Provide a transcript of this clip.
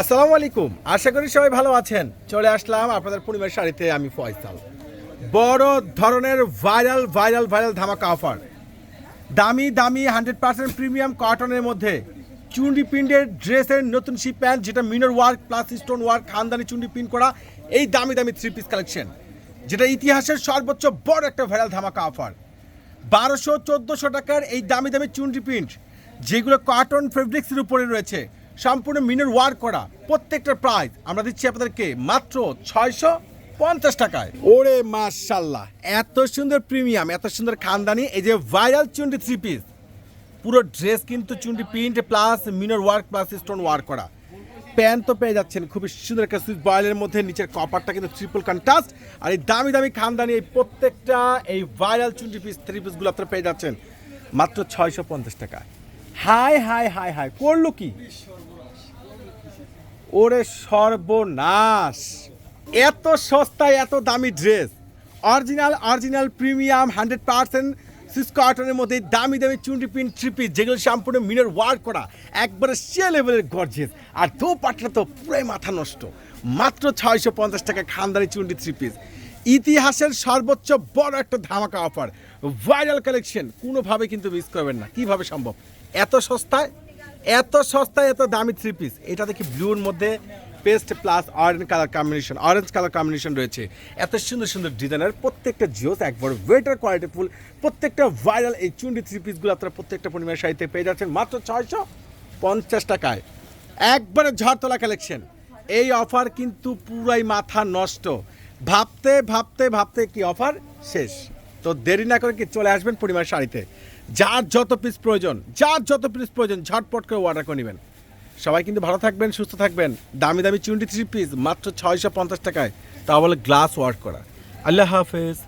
আসসালামু আলাইকুম। আশা করি সবাই ভালো আছেন। চলে আসলাম আপনাদের পূর্ণিমার শাড়িতে, আমি ফয়সাল। বড় ধরনের ভাইরাল ভাইরাল ভাইরাল ধামাকা অফার। দামি দামি, হান্ড্রেড পার্সেন্ট প্রিমিয়াম কটনের মধ্যে চুন্ডি প্রিন্টের ড্রেসের নতুন শি প্যান্ট, যেটা mirror work plus stone work, খানদানি চুন্ডি প্রিন্ট করা, এই দামি দামি থ্রি পিস কালেকশন যেটা ইতিহাসের সর্বোচ্চ বড় একটা ভাইরাল ধামাকা অফার। বারোশো, চোদ্দোশো টাকার এই দামি দামি চুন্ডি প্রিন্ট, যেগুলো কটন ফেব্রিক্সের উপরে রয়েছে সম্পূর্ণ মিনের ওয়ার্ক করা প্রত্যেকটার প্রাইস আমরা দিচ্ছি আপনাদেরকে মাত্র ছয়শো পঞ্চাশ টাকায়। ওরে মাশাল্লাহ, এত সুন্দর প্রিমিয়াম এত সুন্দর খানদানি, এই যে ভাইরাল চুন্ডি থ্রি পিস পুরো ড্রেস কিন্তু Chundi print plus mirror work plus stone work করা। প্যান্ট তো পেয়ে যাচ্ছেন, খুবই সুন্দর একটা সুইচ বয়েলের মধ্যে, নিচের কপারটা কিন্তু ট্রিপল কন্ট্রাস্ট আর এই দামি দামি খানদানি, এই প্রত্যেকটা এই ভাইরাল চুন্ডি পিস থ্রি পিসগুলো আপনারা পেয়ে যাচ্ছেন মাত্র ছয়শো পঞ্চাশ টাকা হাই হাই হাই হাই, করল কি? ওরে সর্বনাশ। এত সস্তায় এত দামি dress original original premium hundred percent cis কটনের মধ্যে দামি দামি চুন্ডি পিন ট্রিপি যেগুলো সম্পূর্ণ মিনের ওয়ার্ক করা, একবারে সে লেভেলের গর্জেস আর দো পাটটা তো পুরাই মাথা নষ্ট। মাত্র ছয়শো পঞ্চাশ টাকা খানদানি চুন্ডি থ্রি পিস ইতিহাসের সর্বোচ্চ বড় একটা ধামাকা অফার ভাইরাল কালেকশন কোনোভাবে কিন্তু মিস করবেন না। কীভাবে সম্ভব? এত সস্তায়? এত সস্তায়, এত দামি থ্রি পিস এটা দেখি ব্লুর মধ্যে paste plus orange colour combination orange colour combination রয়েছে। এত সুন্দর সুন্দর ডিজাইনের প্রত্যেকটা জিওস একবার ওয়েটার কোয়ালিটি ফুল। প্রত্যেকটা ভাইরাল এই চুন্ডি থ্রি পিসগুলো আপনারা প্রত্যেকটা পরিমাণের সাহিত্যে পেয়ে যাচ্ছেন মাত্র ছয়শো পঞ্চাশ টাকায়। একবারে ঝড়তলা কালেকশন এই অফার কিন্তু পুরাই মাথা নষ্ট। ভাবতে ভাবতে ভাবতে কি অফার শেষ। তো দেরি না করে কি চলে আসবেন পরিমাণ শাড়িতে। যার যত পিস প্রয়োজন, যার যত পিস প্রয়োজন, ঝটপট করে অর্ডার করে নেবেন। সবাই কিন্তু ভালো থাকবেন, সুস্থ থাকবেন। দামি দামি চুনটি থ্রি পিস মাত্র ছয়শো পঞ্চাশ টাকায়, তা বলে গ্লাস ওয়ার্ক করা। আল্লাহ হাফেজ।